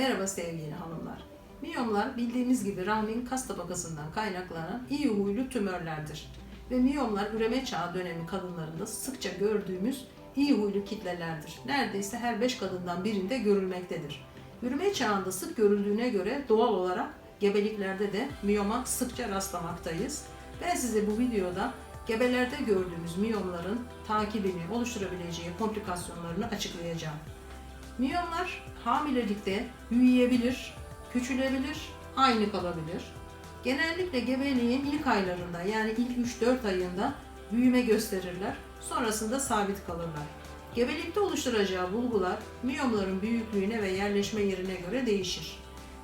Merhaba sevgili hanımlar. Miyomlar bildiğimiz gibi rahmin kas tabakasından kaynaklanan iyi huylu tümörlerdir. Ve miyomlar üreme çağı dönemi kadınlarında sıkça gördüğümüz iyi huylu kitlelerdir. Neredeyse her 5 kadından birinde görülmektedir. Üreme çağında sık görüldüğüne göre doğal olarak gebeliklerde de miyoma sıkça rastlamaktayız. Ben size bu videoda gebelerde gördüğümüz miyomların takibini oluşturabileceği komplikasyonlarını açıklayacağım. Miyomlar hamilelikte büyüyebilir, küçülebilir, aynı kalabilir. Genellikle gebeliğin ilk aylarında yani ilk 3-4 ayında büyüme gösterirler. Sonrasında sabit kalırlar. Gebelikte oluşturacağı bulgular miyomların büyüklüğüne ve yerleşme yerine göre değişir.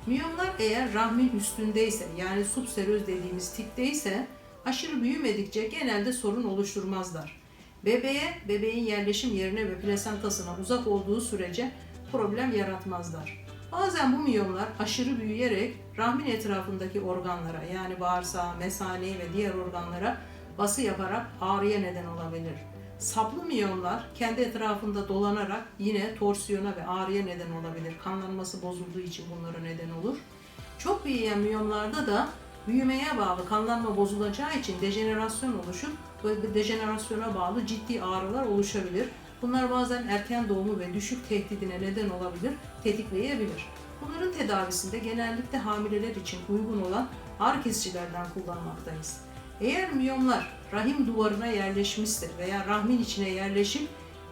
Miyomlar eğer rahmin üstündeyse yani subseröz dediğimiz tipteyse aşırı büyümedikçe genelde sorun oluşturmazlar. Bebeğe, bebeğin yerleşim yerine ve plasentasına uzak olduğu sürece problem yaratmazlar. Bazen bu miyomlar aşırı büyüyerek rahmin etrafındaki organlara yani bağırsağa, mesaneyi ve diğer organlara bası yaparak ağrıya neden olabilir. Saplı miyomlar kendi etrafında dolanarak yine torsiyona ve ağrıya neden olabilir. Kanlanması bozulduğu için bunlara neden olur. Çok büyüyen miyomlarda da büyümeye bağlı kanlanma bozulacağı için dejenerasyon oluşur ve dejenerasyona bağlı ciddi ağrılar oluşabilir. Bunlar bazen erken doğumu ve düşük tehdidine neden olabilir, tetikleyebilir. Bunların tedavisinde genellikle hamileler için uygun olan ağrı kesicilerden kullanmaktayız. Eğer miyomlar rahim duvarına yerleşmişse veya rahmin içine yerleşip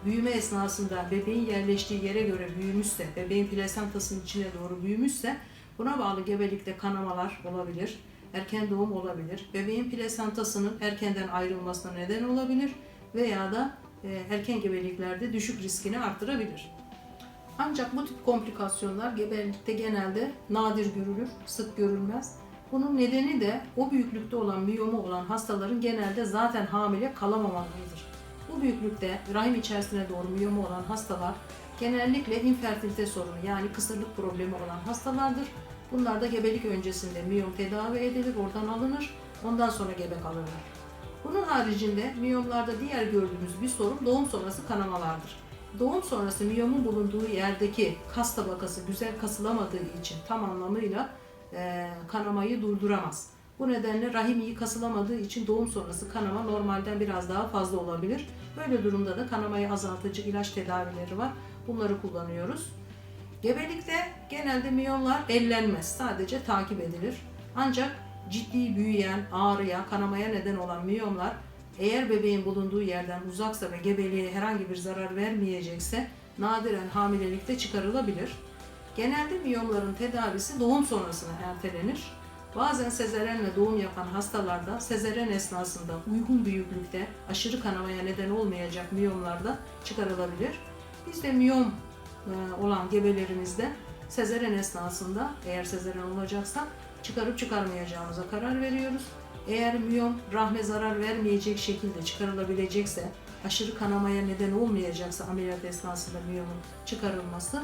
büyüme esnasında bebeğin yerleştiği yere göre büyümüşse, bebeğin plasentasının içine doğru büyümüşse buna bağlı gebelikte kanamalar olabilir, erken doğum olabilir, bebeğin plasentasının erkenden ayrılmasına neden olabilir veya da erken gebeliklerde düşük riskini arttırabilir. Ancak bu tip komplikasyonlar gebelikte genelde nadir görülür, sık görülmez. Bunun nedeni de o büyüklükte olan miyomu olan hastaların genelde zaten hamile kalamamalarıdır. Bu büyüklükte rahim içerisine doğru miyomu olan hastalar genellikle infertilite sorunu yani kısırlık problemi olan hastalardır. Bunlar da gebelik öncesinde miyom tedavi edilir, oradan alınır, ondan sonra gebe kalırlar. Bunun haricinde miyomlarda diğer gördüğümüz bir sorun doğum sonrası kanamalardır. Doğum sonrası miyomun bulunduğu yerdeki kas tabakası güzel kasılamadığı için tam anlamıyla e, kanamayı durduramaz. Bu nedenle rahim iyi kasılamadığı için doğum sonrası kanama normalden biraz daha fazla olabilir. Böyle durumda da kanamayı azaltıcı ilaç tedavileri var. Bunları kullanıyoruz. Gebelikte genelde miyomlar ellenmez. Sadece takip edilir. Ancak ciddi büyüyen, ağrıya, kanamaya neden olan miyomlar eğer bebeğin bulunduğu yerden uzaksa ve gebeliğe herhangi bir zarar vermeyecekse nadiren hamilelikte çıkarılabilir. Genelde miyomların tedavisi doğum sonrasına ertelenir. Bazen sezeryenle doğum yapan hastalarda sezeryen esnasında uygun büyüklükte aşırı kanamaya neden olmayacak miyomlarda çıkarılabilir. Biz de miyom e, olan gebelerimizde sezeryen esnasında eğer sezeryen olacaksa çıkarıp çıkarmayacağımıza karar veriyoruz. Eğer miyom rahme zarar vermeyecek şekilde çıkarılabilecekse, aşırı kanamaya neden olmayacaksa ameliyat esnasında miyomun çıkarılması,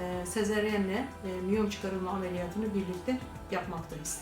e, sezeryenle e, miyom çıkarılma ameliyatını birlikte yapmaktayız.